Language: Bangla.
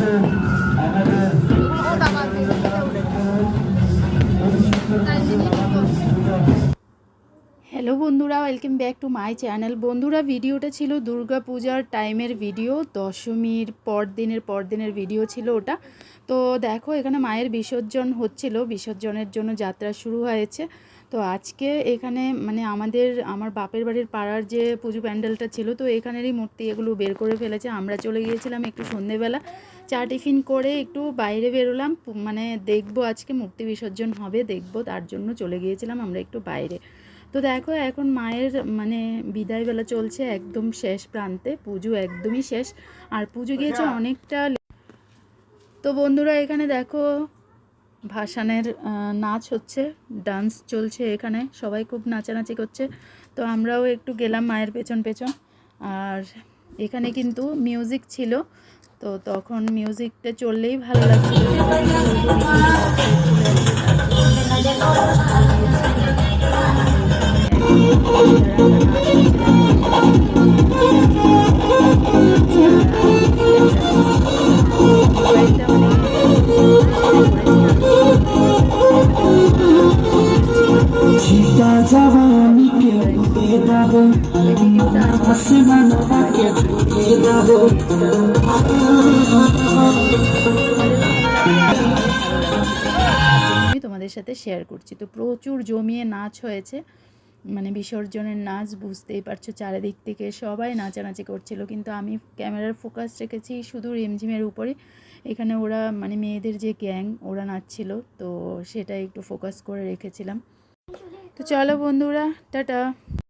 Another, another. বন্ধুরা welcome back to my channel বন্ধুরা ভিডিওটা ছিল দুর্গা পূজার টাইমের ভিডিও দশমীর পর দিনের পর দিনের ভিডিও ছিল ওটা। তো দেখো, এখানে মায়ের বিসর্জন হচ্ছিল, বিসর্জনের জন্য যাত্রা শুরু হয়েছে। তো আজকে এখানে মানে আমাদের, আমার বাপের বাড়ির পাড়ার যে পুজো প্যান্ডেলটা ছিল, তো এখানেরই মূর্তি এগুলো বের করে ফেলেছে। আমরা চলে গিয়েছিলাম একটু সন্ধেবেলা, চা টিফিন করে একটু বাইরে বেরোলাম। মানে দেখব আজকে মূর্তি বিসর্জন হবে, দেখব তার জন্য চলে গিয়েছিলাম আমরা একটু বাইরে। তো দেখো এখন মায়ের মানে বিদায়বেলা চলছে একদম শেষ প্রান্তে পুজো একদমই শেষ। আর পুজো গিয়েছে অনেকটা লে- তো বন্ধুরা এখানে দেখো ভাসানের নাচ হচ্ছে ডান্স চলছে এখানে সবাই খুব নাচানাচি করছে। তো আমরাও একটু গেলাম মায়ের পেছন পেছন। আর এখানে কিন্তু মিউজিক ছিল তো তখন মিউজিকটা চললেই ভালো লাগছিল। আমি তোমাদের সাথে শেয়ার করছি। তো প্রচুর জমিয়ে নাচ হয়েছে। মানে বিসর্জনের নাচ বুঝতেই পারছ, চারিদিক থেকে সবাই নাচানাচি করছিল। কিন্তু আমি ক্যামেরার ফোকাস রেখেছি শুধু রিমঝিমের উপরে। এখানে ওরা মানে মেয়েদের যে গ্যাং, ওরা নাচছিল, তো সেটা একটু ফোকাস করে রেখেছিলাম। তো চলো বন্ধুরা, টাটা।